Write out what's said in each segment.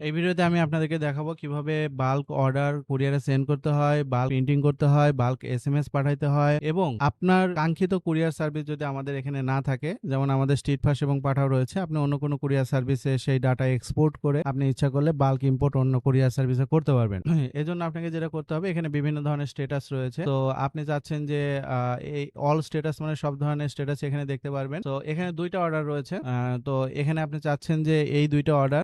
এই ভিডিওতে আমি আপনাদেরকে দেখাবো কীভাবে বাল্ক অর্ডার কুরিয়ারে সেন্ড করতে হয়, বাল্ক প্রিন্টিং করতে হয়, বাল্ক এস এম এস পাঠাইতে হয় এবং আপনার কাঙ্ক্ষিত কুরিয়ার সার্ভিস যদি আমাদের এখানে না থাকে, যেমন আমাদের স্ট্রিট ফাস্ট এবং পাঠাও রয়েছে, আপনি অন্য কোনো কুরিয়ার সার্ভিসে সেই ডাটা এক্সপোর্ট করে আপনি ইচ্ছা করলে বাল্ক ইম্পোর্ট অন্য কুরিয়ার সার্ভিসে করতে পারবেন। এজন্য আপনাকে যেটা করতে হবে এখানে বিভিন্ন ধরনের স্টেটাস রয়েছে। তো আপনি চাচ্ছেন যে এই অল স্টেটাস মানে সব ধরনের স্টেটাস এখানে দেখতে পারবেন। তো এখানে দুইটা অর্ডার রয়েছে। তো এখানে আপনি চাচ্ছেন যে এই দুইটা অর্ডার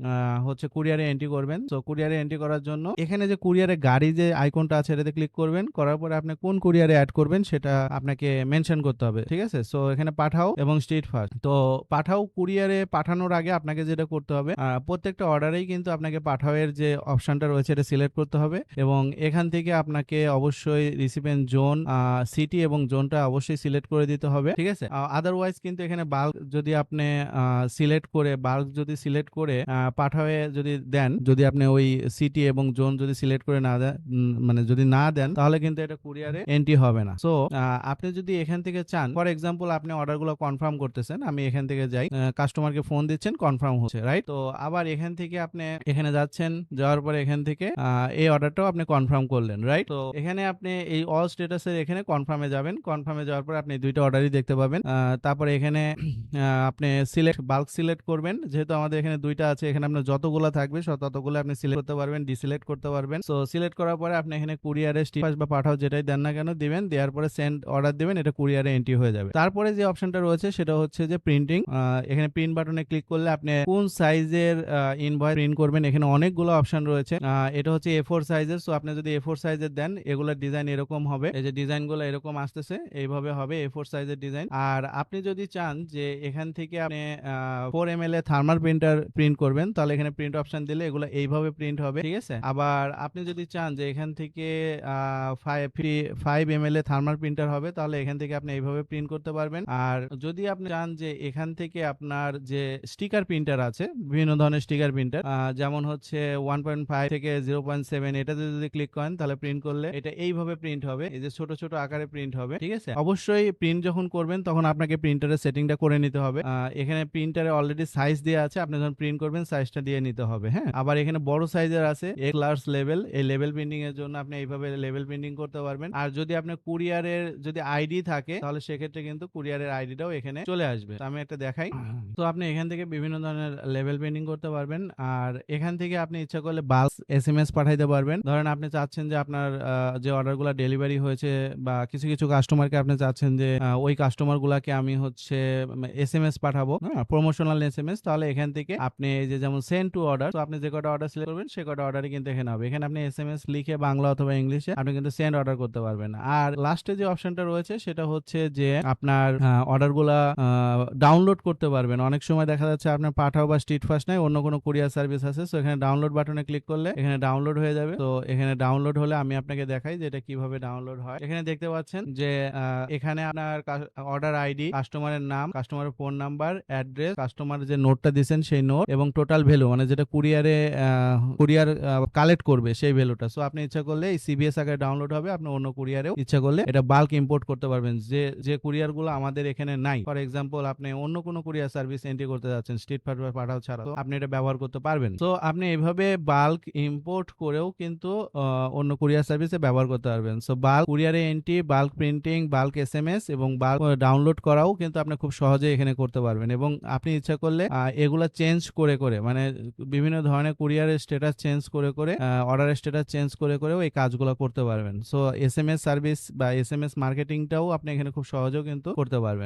হচ্ছে কুরিয়ারে এন্ট্রি করবেন। তো কুরিয়ারে এন্ট্রি করার জন্য এখানে যে কুরিয়ারে গাড়ি যে আইকনটা আছে, এটাতে ক্লিক করবেন। করার পরে আপনি কোন কুরিয়ারে অ্যাড করবেন, সেটা আপনাকে মেনশন করতে হবে। ঠিক আছে? সো এখানে পাঠাও এবং স্ট্রিট ফাস্ট। তো, পাঠাও কুরিয়ারে পাঠানোর আগে আপনাকে যেটা করতে হবে প্রত্যেকটা অর্ডারেই কিন্তু আপনাকে পাঠাও এর যে অপশনটা রয়েছে, এটা সিলেক্ট করতে হবে এবং এখান থেকে আপনাকে অবশ্যই রিসিপিয়েন্ট জোন সিটি এবং জোনটা অবশ্যই সিলেক্ট করে দিতে হবে। ঠিক আছে? আদারওয়াইজ কিন্তু এখানে বাল্ক যদি আপনি সিলেক্ট করে বাল্ক যদি সিলেক্ট করে পাঠাওয়ে যদি দেন, যদি আপনি ওই সিটি এবং জোন যদি সিলেক্ট করে না দেন মানে যদি না দেন তাহলে কিন্তু এটা কুরিয়ারে এন্ট্রি হবে না। সো আপনি যদি এখান থেকে চান ফর এক্সাম্পল আপনি অর্ডারগুলো কনফার্ম করতেছেন। আমি এখান থেকে যাই। কাস্টমারকে ফোন দিচ্ছেন কনফার্ম হচ্ছে। রাইট? তো আবার এখান থেকে আপনি এখানে যাচ্ছেন। যাওয়ার পরে এখান থেকে এই অর্ডারটাও আপনি কনফার্ম করলেন। রাইট? তো এখানে আপনি এই অল স্ট্যাটাস এর এখানে কনফার্মে যাবেন। কনফার্ম যাওয়ার পরে আপনি দুইটা অর্ডারই দেখতে পাবেন। তারপরে এখানে আপনি সিলেক্ট বাল্ক সিলেক্ট করবেন। যেহেতু আমাদের এখানে দুইটা আছে এখানে আপনার যতগুলা থাকবে ততগুলো আপনি সিলেক্ট করতে পারবেন, ডিসিলেক্ট করতে পারবেন। সো সিলেক্ট করার পরে আপনি এখানে কুরিয়ারে স্ট্রিট ফাস্ট বা পাঠাও যেটাই দেন না কেন দিবেন। দেওয়ার পরে সেন্ড অর্ডার দিবেন। এটা কুরিয়ারে এন্ট্রি হয়ে যাবে। তারপরে যে অপশনটা রয়েছে সেটা হচ্ছে যে প্রিন্টিং। এখানে প্রিন্ট বাটনে ক্লিক করলে আপনি কোন সাইজের ইনভয়েস প্রিন্ট করবেন এখানে অনেকগুলো অপশন রয়েছে। এটা হচ্ছে এ ফোর সাইজের। সো আপনি যদি এ ফোর সাইজের দেন এগুলার ডিজাইন এরকম হবে। এই যে ডিজাইনগুলো এরকম আসতেছে। এইভাবে হবে এ ফোর সাইজের ডিজাইন। আর আপনি যদি চান যে এখান থেকে আপনি four M L A thermal printer print করবেন তাহলে এখানে প্রিন্ট অপশন দিলে এগুলো এইভাবে প্রিন্ট হবে। ঠিক আছে? আবার আপনি যদি চান যে এখান থেকে আ 5 ফ্রি 5 ml এর থার্মাল প্রিন্টার হবে তাহলে এখান থেকে আপনি এইভাবে প্রিন্ট করতে পারবেন। আর যদি আপনি চান যে এখান থেকে আপনার যে স্টিকার প্রিন্টার আছে, বিভিন্ন ধরনের স্টিকার প্রিন্টার যেমন হচ্ছে 1.5 থেকে 0.7 এটাতে যদি ক্লিক করেন তাহলে প্রিন্ট করলে এটা এইভাবে প্রিন্ট হবে। এই যে ছোট, ছোট আকারে প্রিন্ট হবে। ঠিক আছে? অবশ্যই প্রিন্ট যখন করবেন তখন আপনাকে প্রিন্টারের সেটিংটা করে নিতে হবে। এখানে প্রিন্টারে অলরেডি সাইজ দেওয়া আছে। আপনি যখন প্রিন্ট করবেন সাইজটা দিয়ে নিতে হবে। হ্যাঁ? আবার এখানে বড় সাইজের আছে এ লার্জ লেভেল। এই লেভেল প্রিন্টিং এর জন্য আপনি এইভাবে লেভেল প্রিন্টিং করতে পারবেন। আর যদি আপনার কুরিয়ারের যদি আইডি থাকে তাহলে সেক্ষেত্রে কিন্তু কুরিয়ারের আইডিটাও এখানে চলে আসবে। আমি একটা দেখাই। তো আপনি এখান থেকে বিভিন্ন ধরনের লেভেল প্রিন্টিং করতে পারবেন। আর এখান থেকে আপনি ইচ্ছা করলে বাল্ক এসএমএস পাঠাইতে পারবেন। ধরেন আপনি চাচ্ছেন যে আপনার যে অর্ডারগুলা ডেলিভারি হয়েছে বা কিছু, কিছু কাস্টমারকে আপনি চাচ্ছেন যে ওই কাস্টমার গুলাকে আমি হচ্ছে এস এম এস পাঠাবো। হ্যাঁ? এম এস তাহলে এখান থেকে আপনি এই যে যেমন সেন্ড টু অর্ডার তো আপনি যে কটা অর্ডার সিলেক্ট করবেন সে কটা অর্ডারই কিন্তু এখানে হবে। এখানে আপনি এস এম এস লিখে বাংলা অথবা ইংলিশে আপনি কিন্তু সেন্ড অর্ডার করতে পারবেন। আর লাস্টে যে অপশনটা রয়েছে সেটা হচ্ছে যে আপনার আ অর্ডারগুলা আ ডাউনলোড করতে পারবেন। অনেক সময় দেখা যাচ্ছে আপনার পাঠাও বা স্ট্রিট ফাস্ট নাই অন্য কোনো কুরিয়ার সার্ভিস আছে। সো এখানে ডাউনলোড বাটনে ক্লিক করলে এখানে ডাউনলোড হয়ে যাবে। তো এখানে ডাউনলোড হলে আমি আপনাকে দেখাই যে এটা কীভাবে ডাউনলোড হয়। এখানে দেখতে পাচ্ছেন যে এখানে আপনার অর্ডার আইডি, কাস্টমারের নাম, কাস্টমারের ফোন নাম্বার, অ্যাড্রেস, কাস্টমার যে নোটটা দিয়েছেন সেই নোট এবং টোটাল ভ্যালু মানে যেটা কুরিয়ারে আ কুরিয়ার কালেক্ট করবে সেই ভ্যালুটা। সো আপনি ইচ্ছা করলে এই সিবিএস আকারে ডাউনলোড হবে। আপনি অন্য কুরিয়ারেও ইচ্ছা করলে এটা বাল্ক ইম্পোর্ট করতে পারবেন। যে, যে কুরিয়ারগুলো আমাদের এখানে নাই। ফর এক্সাম্পল আপনি অন্য কোনো কুরিয়ার সার্ভিস এন্ট্রি করতে যাচ্ছেন স্ট্রিট ফাস্ট বা পাঠাও ছাড়া। আপনি এটা ব্যবহার করতে পারবেন। সো আপনি এভাবে বাল্ক ইম্পোর্ট করেও কিন্তু অন্য কুরিয়ার সার্ভিসে ব্যবহার করতে পারবেন। সো বাল্ক কুরিয়ারে entry, bulk printing, bulk S M S এবং বাল্ক ডাউনলোড করাও কিন্তু আপনি খুব সহজেই এখানে করতে পারবেন এবং আপনি ইচ্ছা করলে এগুলা চেঞ্জ করে, করে মানে বিভিন্ন ধরনের কুরিয়ারের স্ট্যাটাস চেঞ্জ করে, করে অর্ডারের স্ট্যাটাস চেঞ্জ করে, করেও এই কাজগুলো করতে পারবেন। So S M S service বা এস এম এস মার্কেটিংটাও আপনি এখানে খুব সহজেও কিন্তু করতে পারবেন।